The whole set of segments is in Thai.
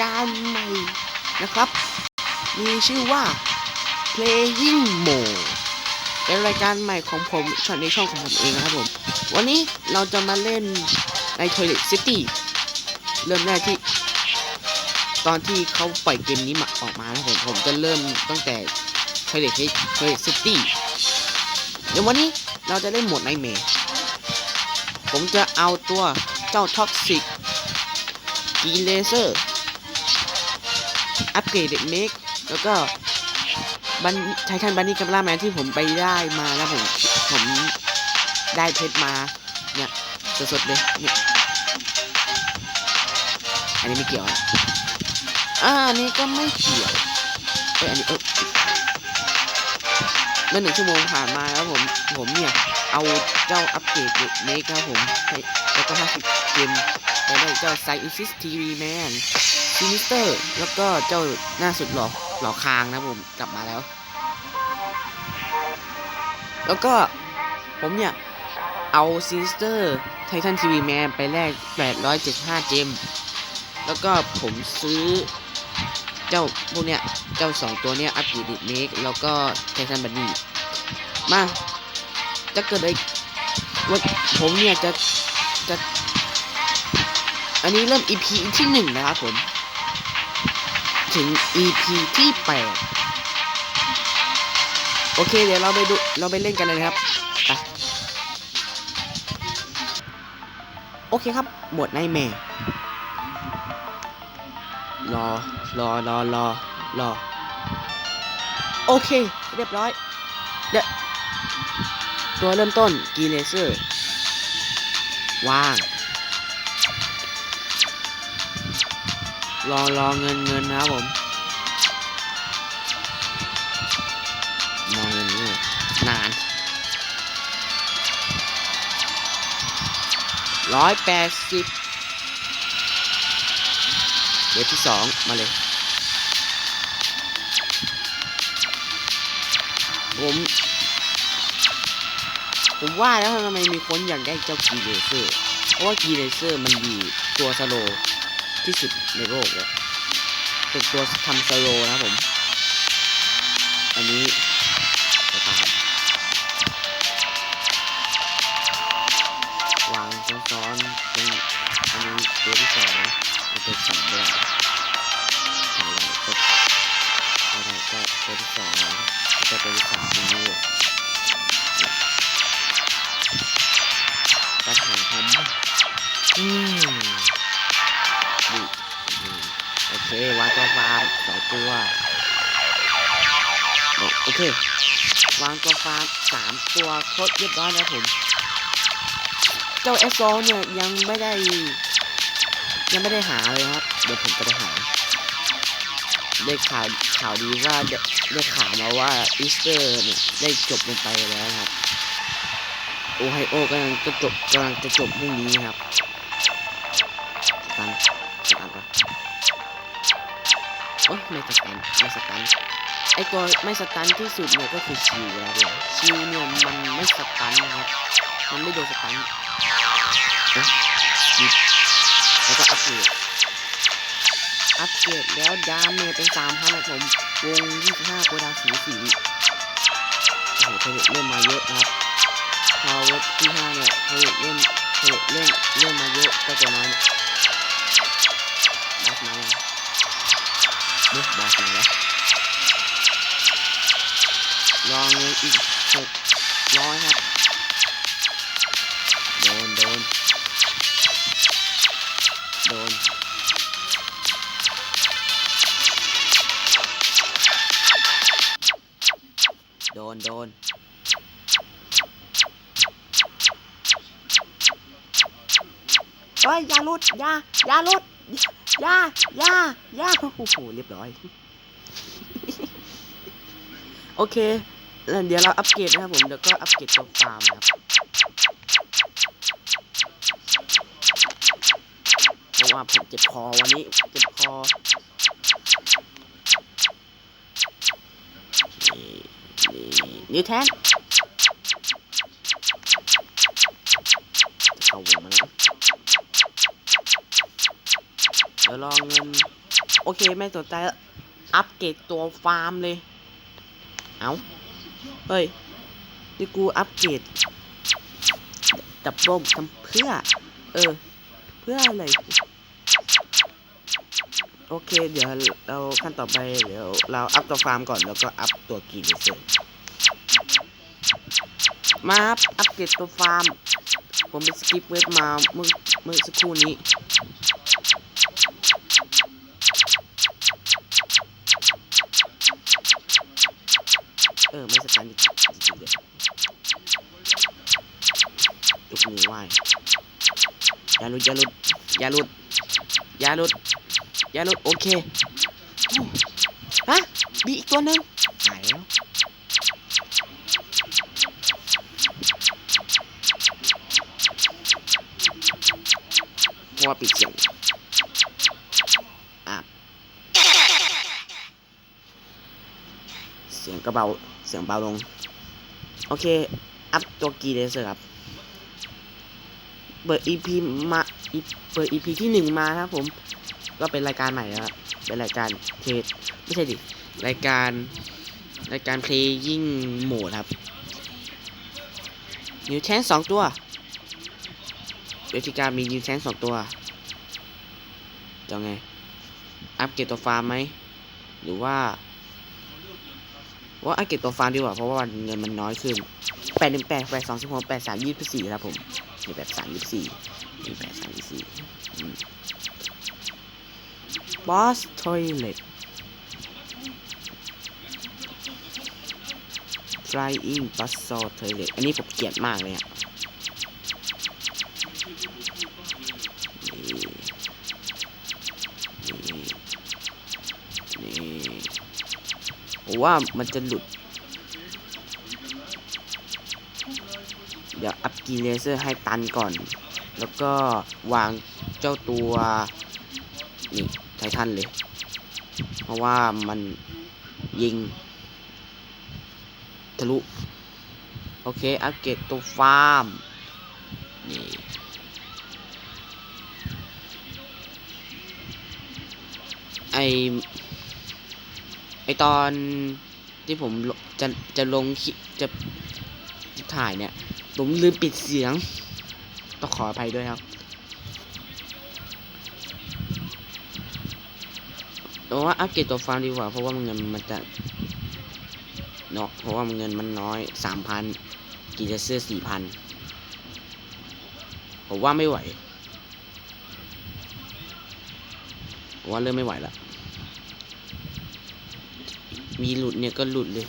การใหม่นะครับ มีชื่อว่า playing mode เป็นรายการใหม่ของผมช่องในช่องของผมเองนะครับผม วันนี้เราจะมาเล่นใน Toilet City เริ่มแรกที่ ตอนที่เขาปล่อยเกมนี้มาออกมานะผมผมจะเริ่มตั้งแต่ Toilet Toilet City เดี๋ยววันนี้เราจะเล่นโหมดไนเมผมจะเอาตัวเจ้าท็อกซิกกีเลเซอร์ อัปเกรดเมกแล้วก็บันไททันบันนี่กับล่าแมนที่ผมไปได้มาแล้วผมผมได้เพชรมาเนี่ยสดๆเลยเนี่ยอันนี้ไม่เกี่ยวอะอ่าอันนี้ก็ไม่เกี่ยวเอ้ยอันนี้เออเมื่อหนึ่งชั่วโมงผ่านมาแล้วผมผมเนี่ยเอาเจ้าอัปเกรดเมกครับผมแล้วก็ห้าสิบเกมไปได้เจ้าไซอิซิสทีวีแมน ซินิสเตอร์ แล้วก็เจ้าหน้าสุดหล่อหล่อคางนะผมกลับมาแล้ว แล้วก็ผมเนี่ย เอาซินิสเตอร์ไททันทีวีแมนไปแลก 875 เจม แล้วก็ผมซื้อเจ้าพวกเนี้ย เจ้าสองตัวเนี้ยอัปเกรดเมกแล้วก็ไททันบันนี่มาจะเกิดอะไรว่าผมเนี่ยจะจะ อันนี้เริ่ม EP ที่หนึ่งนะครับผม ถึง EP ที่แปดโอเค เดี๋ยวเราไปดูเราไปเล่นกันเลยนะครับไปโอเคครับหมวดไนแม่ รอ รอ รอ รอ รอ โอเค เรียบร้อย เดตัวเริ่มต้น กีเลเซอร์ ว่าง รอรอเงินเงินนะครับผมรอเงินนี่นนานร้อยแปดสิบเวทที่สองมาเลย ผม ผมว่าแล้วทำไมมีคนอยากได้เจ้ากีเลเซอร์ เพราะว่ากีเลเซอร์มันดีตัวสโลว์ ที่สุดในโลกเลยเป็นตัวทำสโลว์นะครับผม อันนี้ สอวโอโอเควางตัวฟาร์มสามตัวครบเรียบร้อยแล้วผม เจ้าเอสโซเนี่ยยังไม่ได้ ยังไม่ได้หาเลยครับ เดี๋ยวผมจะไปหาได้ข่าวข่าวดีว่าได้ข่าวมาว่าอีสเตอร์เนี่ยได้จบลงไปแล้วครับ โอไฮโอกำลังจะจบกำลังจะจบพรุ่งนี้ครับตัน โอ้ยไม่สตันไม่สตันไอตัวไม่สตันที่สุดเนี่ยก็คือชิวแล้วเดี๋ยวชิวเนี่ยมันไม่สตันนะครับมันไม่โดนสตันแล้วก็อัปเกรดอัปเกรดแล้วดาเมจเป็นสามพันนะผมวงยี่สิบห้าโกดาสีสีโอ้โหเธอเริ่มมาเยอะนะครับพอเว็บที่ห้าเนี่ยผลิตเล่นผลิตเล่นเล่นมาเยอะก็ตัวน้อยนี่ยบาสมายังเด็กบาสมาแล้วรอเงินอีกหกร้อยครับโดนโดนโดนโดนโดนเฮ้ยอย่าลุดอย่าอย่าลุด ย่าย่าย่าโอ้โหเรียบร้อย โอเคแล้วเดี๋ยวเราอัปเกรดนะครับผมเดี๋ยวก็อัปเกรดตัวฟาร์มนะครับเพราะว่าผมเจ็บคอวันนี้ เจ็บคอนี่นี่นิวแทน ดี๋ยวรอเงิน โอเคไม่สนใจอัปเกรดตัวฟาร์มเลย เอาเฮ้ยนี่กูอัปเกรดดับร่มทำเพื่อ เออ เพื่ออะไร โอเค เดี๋ยวเราขั้นต่อไปเดี๋ยวเราอัพตัวฟาร์มก่อนแล้วก็อัพตัวกีเลเซอร์มาอัพอัปเกรดตัวฟาร์ม ผมไปสกิปเวทมาเมื่อเมื่อสักครู่นี้ เออ ไม่สตันจริงๆเลยยกมือไหว้อย่าหลุดอย่าหลุดอย่าหลุดอย่าหลุดอย่าหลุดโอเคฮะมีอีกตัวหนึ่งหายแล้วเพราะว่าปิดเสียงอะเสียงก็เบา เสียงเบาลง โอเค อัพตัวกีเลเซอร์ครับ เปิด EP มาอีเปิด EP ที่หนึ่งมาครับผม ก็เป็นรายการใหม่แล้วเป็นรายการเทสไม่ใช่ดิ รายการ รายการ playing mode ครับนิวแทนสองตัวเวทีการมีนิวแทนสองตัวจะไง อัพเกรดตัวฟาร์มไหม หรือว่า ว่าอัพเกรดตัวฟาร์มดีกว่าเพราะว่าเงินมันน้อยขึ้นแปดหนึ่งแปดแปดสองสิบหกแปดสามยี่สิบสี่ครับผมมีแปดสามยี่สิบสี่มีแปดสามยี่สิบสี่บอสทอยเล็ต flying bus saw toilet อันนี้ผมเกลียดมากเลยอะ ว่ามันจะหลุด เดี๋ยวอัพกีเลเซอร์ให้ตันก่อน แล้วก็วางเจ้าตัวนี่ไททันเลย เพราะว่ามันยิง ทะลุ โอเค อัปเกรดตัวฟาร์ม นี่ไอ ไอตอนที่ผมจะจะลงคลิปจะจะถ่ายเนี่ย ผมลืมปิดเสียง ต้องขออภัยด้วยครับแต่ว่าอัปเกรดตัวฟาร์มดีกว่า เพราะว่าเงินมันจะเนาะเพราะว่าเงินมันน้อยสามพันกีจะซื้อสี่พันผมว่าไม่ไหว ว่าเริ่มไม่ไหวและ มีหลุดเนี่ยก็หลุดเลย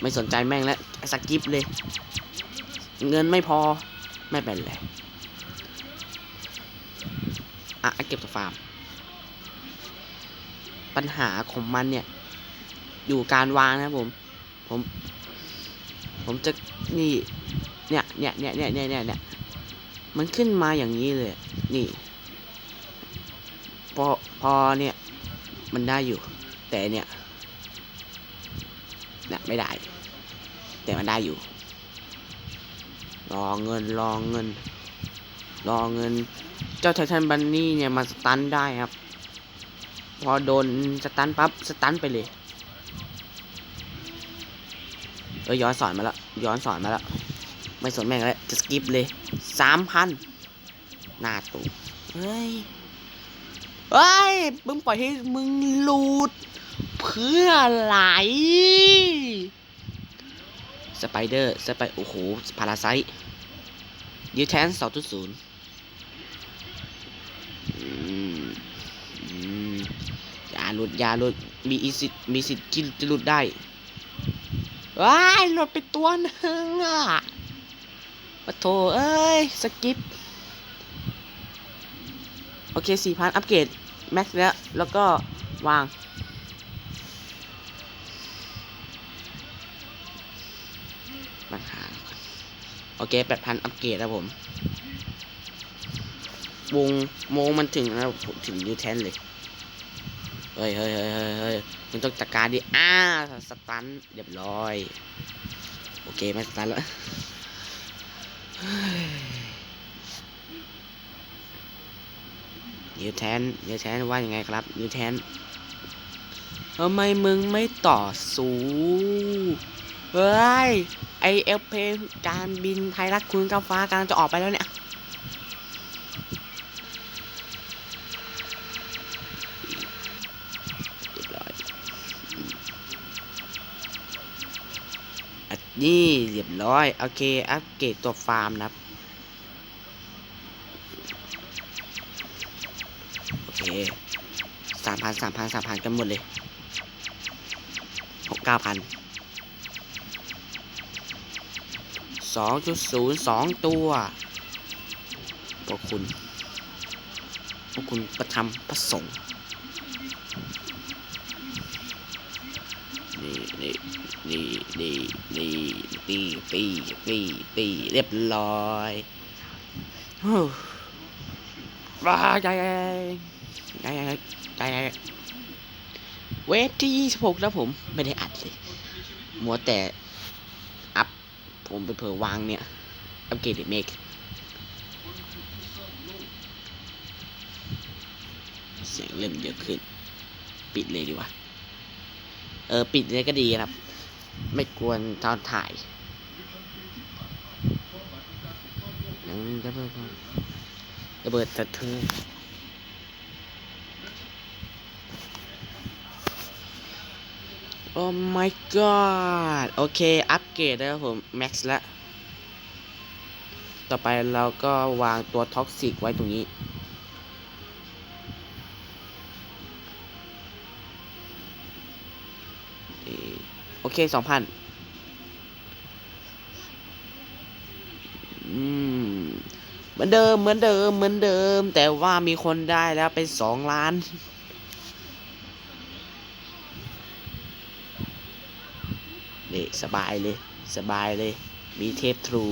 ไม่สนใจแม่งแล้วสกิปเลย เงินไม่พอไม่เป็นไรอะเก็บตัวฟาร์ม ปัญหาของมันเนี่ย อยู่การวางนะผม ผม ผมจะนี่เนี่ยเนี่ยเนี่ยเนี่ยเนี่ยเนี่ยเนี่ยมันขึ้นมาอย่างนี้เลย นี่ พอ พอเนี่ย มันได้อยู่ แต่เนี่ย ไม่ได้ แต่มันได้อยู่ รอเงินรอเงิน รอเงิน เจ้าไททันบันนี่เนี่ยมาสตันได้ครับ พอโดนสตันปั๊บสตันไปเลยเออย้อนสอนมาแล้วย้อนสอนมาแล้วไม่สนแม่งแล้วจะสกิปเลยสามพันหน้าตูเฮ้ยเฮ้ยมึงปล่อยให้มึงหลุด เพื่ออะไรสไปเดอร์สไปโอ้โหพาราไซดิวแทนสองจุดศูนย์อย่าหลุดอย่าหลุดมีอีสิทธิ์มีสิทธิ์ที่จะหลุดได้ว้ายหลุดไปตัวหนึงอะปะโถเอ้ย สกิป โอเคสี่พันอัปเกรด แม็กซ์แล้ว แล้วก็วาง โอเคแปดพันอัปเกรดแล้วผม วงโมงมันถึงแล้วผมถึงยูแทนเลย เฮ้ยเฮ้ยเฮ้ยเฮ้ยมึงต้องจัดการดิ อ้า สตันเรียบร้อย โอเคไม่สตันแล้วยนิวแทนนิวแทนว่ายังไงครับนิวแทนทำไมมึงไม่ต่อสู้ เฮ้ย ไอเอฟเพการบินไทยรัฐคุณกับฟ้ากำลังจะออกไปแล้วเนี่ยจีบร้อยนนี้เรียบร้อยโอเคอัปเกรดตัวฟาร์มนะครับโอเคสามพันสามพันสามพันกันหมดเลยหกเก้าพัน สองจุดศูนย์สองตัว พวกคุณ พวกคุณประทำประสงค์นี่นี่นี่นี่นี่ตีตีตีตีเรียบร้อยว้าใจใจใจใจเวฟที่ 26 แล้วผม ไม่ได้อัดเลย มัวแต่ ผมไปเผลอวางเนี่ย อัปเกรดเมกเสียงเริ่มเยอะขึ้น ปิดเลยดีกว่า เออ ปิดเลยก็ดีครับ ไม่กวนตอนถ่ายอืมระเบิดระเบิดสะเทือน โอ้ my god โอเค อัปเกรดแล้วผม แม็กซ์ละ ต่อไปเราก็วางตัวท็อกซิกไว้ตรงนี้เอ่อโอเคสองพันอืม เหมือนเดิม เหมือนเดิม เหมือนเดิม แต่ว่ามีคนได้แล้วเป็นสองล้าน สบายเลย สบายเลย มีเทปทรู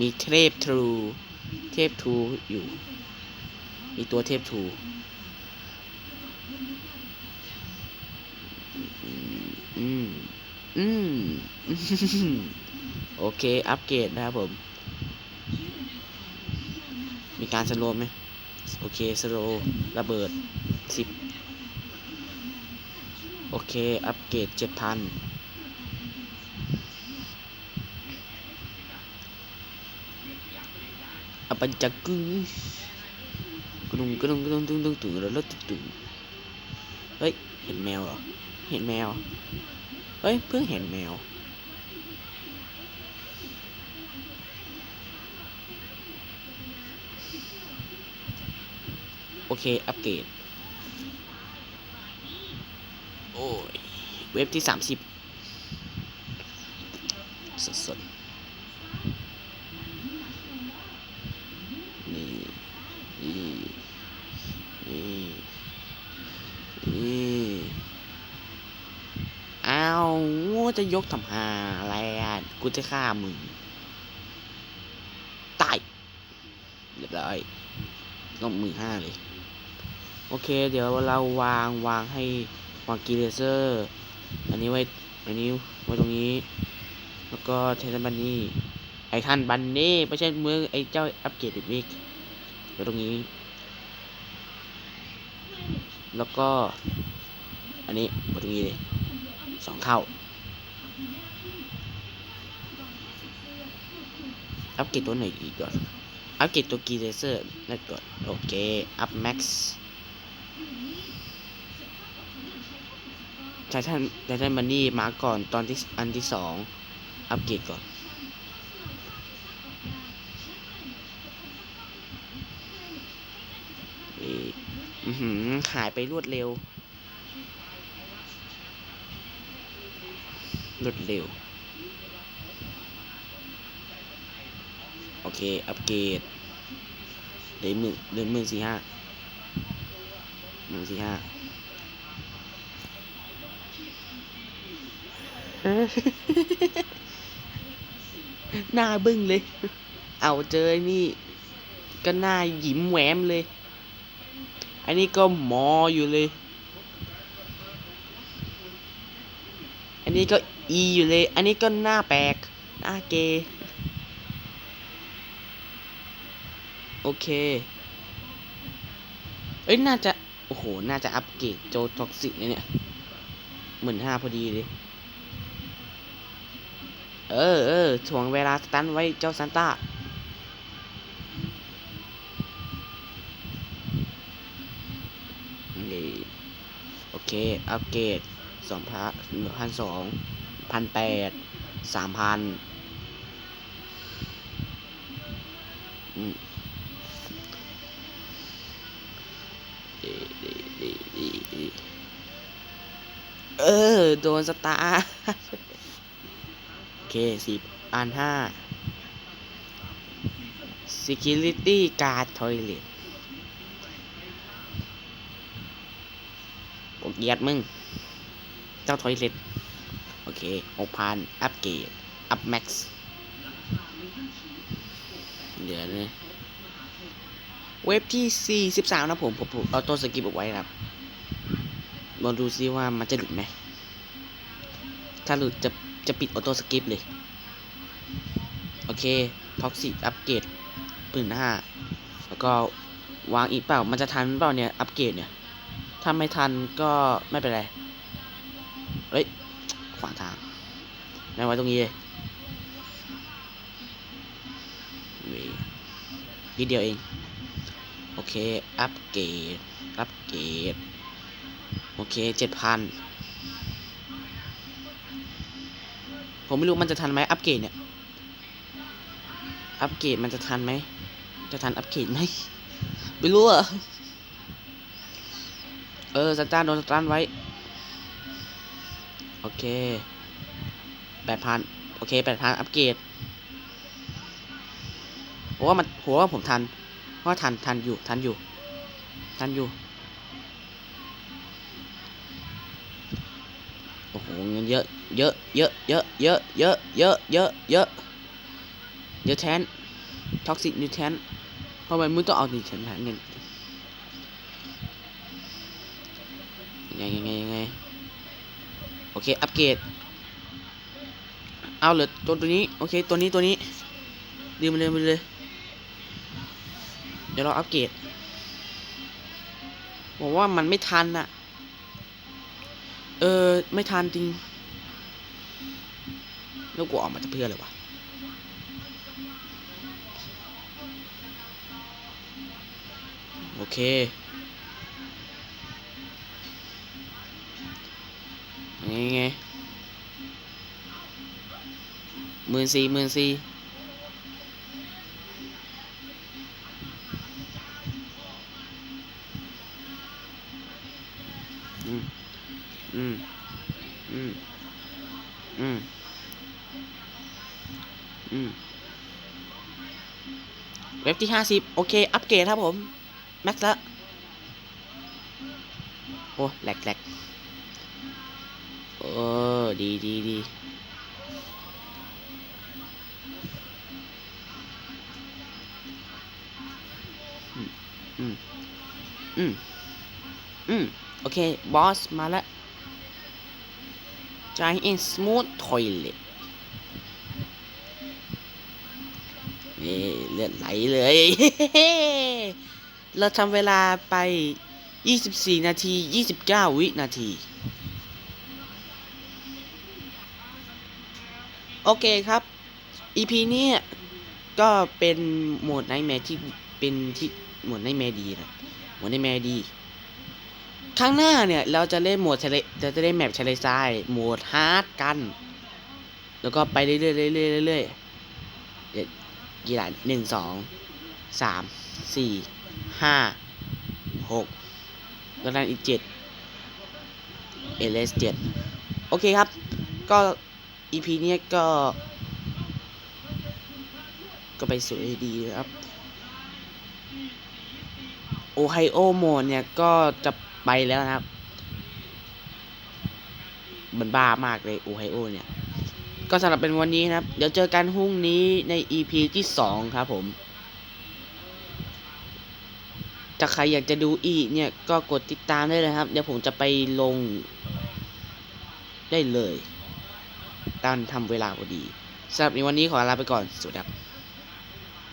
มีเทปทรู เทปทรูอยู่ มีตัวเทปทรูอืมอืม อืม โอเค อัปเกรดนะครับผม มีการสโลไหม โอเค สโลระเบิดสิบโอเค อัปเกรดเจ็ดพัน ปัญจกกึงกระดุงกระดุงกระดุงตึงตึงตึงแล้วแล้วตึงตึงเฮ้ย เห็นแมวเหรอ เห็นแมว เฮ้ย เพิ่งเห็นแมว โอเค อัปเกรด โอ้ย เว็บที่สามสิบสดสดๆนี่นี่นี่นี่อ้าวว่า จะยกทำหาอะไรอะกูจะฆ่ามึงตายเรียบร้อยต้องมือห้าเลย โอเค เดี๋ยวเราวางวางให้วางกีเลเซอร์ อันนี้ไว้อันนี้ไว้ตรงนี้ แล้วก็เทนบันนี่ไอท่านบันนี่ไม่ใช่มือไอเจ้าอัปเกรดอีกวิกไว้ตรงนี้ แล้วก็ อันนี้ไว้ตรงนี้เลยสองเท่า อัปเกรดตัวไหนอีกก่อน อัปเกรดตัวกีเลเซอร์นั่นก่อน โอเค อัพแม็กซ์ไททันไททันมันนี่มาก่อนตอนที่อันที่สองอัปเกรดก่อนอือหือหายไปรวดเร็ว รวดเร็ว โอเค อัปเกรดเดือนหมื่นเดือนหมื่นสี่ห้าหมื่นสี่ห้าหน้าบึ้งเลย เอาเจอไอ้นี่ ก็หน้าหยิ้มแหวมเลย อันนี้ก็หมออยู่เลย อันนี้ก็ อีอยู่เลย อันนี้ก็หน้าแปลกหน้าเกโอเค เอ้ย น่าจะ โอ้โห น่าจะอัปเกรดโจท็อกซิกเนี่ยหมื่นห้าพอดีเลย เออเออถ่วงเวลาสตันไว้เจ้าซานต้านี่โอเค อัปเกรดสองพันหนึ่งพันสอง พันแปดสามพันดีดีดีดีดีเออ โดนสตาร์โอเคสิบอันห้า security guard toilet โอเกียดมึง เจ้าทอยเล็ต เคหกพันอัปเกรดอัพแม็กซ์เดี๋ยวนะเว็บที่ 43 นะผมผม ผม เอาตัวสกิปเอาไว้ครับลองดูซิว่ามันจะหลุดไหม ถ้าหลุดจะ จะปิดออโต้สกิปเลย โอเค ท็อกซิอัปเกรดปืนห้าแล้วก็วางอีกเปล่า มันจะทันเปล่าเนี่ย อัปเกรดเนี่ย ถ้าไม่ทันก็ไม่เป็นไร เฮ้ย ขวางทางไม่ไว้ตรงนี้เลยนี่นิดเดียวเอง โอเค อัปเกรด อัปเกรด โอเคเจ็ดพันผมไม่รู้มันจะทันไหมอัปเกรดเนี่ย อัปเกรดมันจะทันไหม จะทันอัปเกรดไหมไม่รู้อะเออสตาร์โดนสตาร์ไว้ โอเคแปดพันโอเคแปดพันอัปเกรดผมว่ามันผมว่าผมทันเพราะว่าทันทันอยู่ทันอยู่ ทันอยู่ โอ้โหเงินเยอะ เยอะเยอะเยอะเยอะเยอะเยอะเยอะเยอะเยอะแทนท็อกซิกนิวแทนเพราะมันมึงต้องเอาดิฉันผ่านเงิน ยังไงยังไงยังไงโอ เค อัปเกรด เอาเหลือตัวตัวนี้ โอเค ตัวนี้ตัวนี้ดีมเลยมเลย เดี๋ยวเราอัปเกรดบอกว่ามันไม่ทันอะเออ ไม่ทันจริง แล้วกูออกมาจะเพื่ออะไรวะโอเค ไงไงหมื่นสี่หมื่นสี่อืม อืม อืม อืม อืม เว็บที่ห้าสิบโอเค อัปเกรดครับผม แม็กซ์ละ โอ้แหลกแหลก ออดีดีดีอืมอืม อืม อืม โอเค บอส มาแล้ว Giant Smooth Toilet นี่เลือดไหลเลย เราทำเวลาไป 24 นาที 29 วินาที โอเคครับ EP เนี้ยก็เป็นโหมดไนแมร์ที่เป็นที่โหมดไนแมร์ดีนะโหมดไนแมร์ดี ครั้งหน้าเนี่ยเราจะเล่นโหมดทะเลเราจะเล่นแมปทะเลทรายโหมดฮาร์ดกัน แล้วก็ไปเรื่อยๆเรื่อยๆเรื่อยๆเดี๋ยวกี่ด่านหนึ่งสองสามสี่ห้าหกแล้วนั้นอีกเจ็ดเอเลสเจ็ดโอเคครับ ก็ EP เนี้ยก็ ก็ไปสวยดีนะครับ โอไฮโอโมดเนี่ย ก็จะไปแล้วนะครับ มันบ้ามากเลยโอไฮโอเนี่ย ก็สำหรับเป็นวันนี้นะครับ เดี๋ยวเจอกันพรุ่งนี้ใน EP ที่2ครับผมถ้าใครอยากจะดูอีกเนี่ยก็กดติดตามได้เลยครับ เดี๋ยวผมจะไปลงได้เลย ตานทำเวลาพอดีสำหรับในวันนี้ขอลาไปก่อนสวัสดีครับ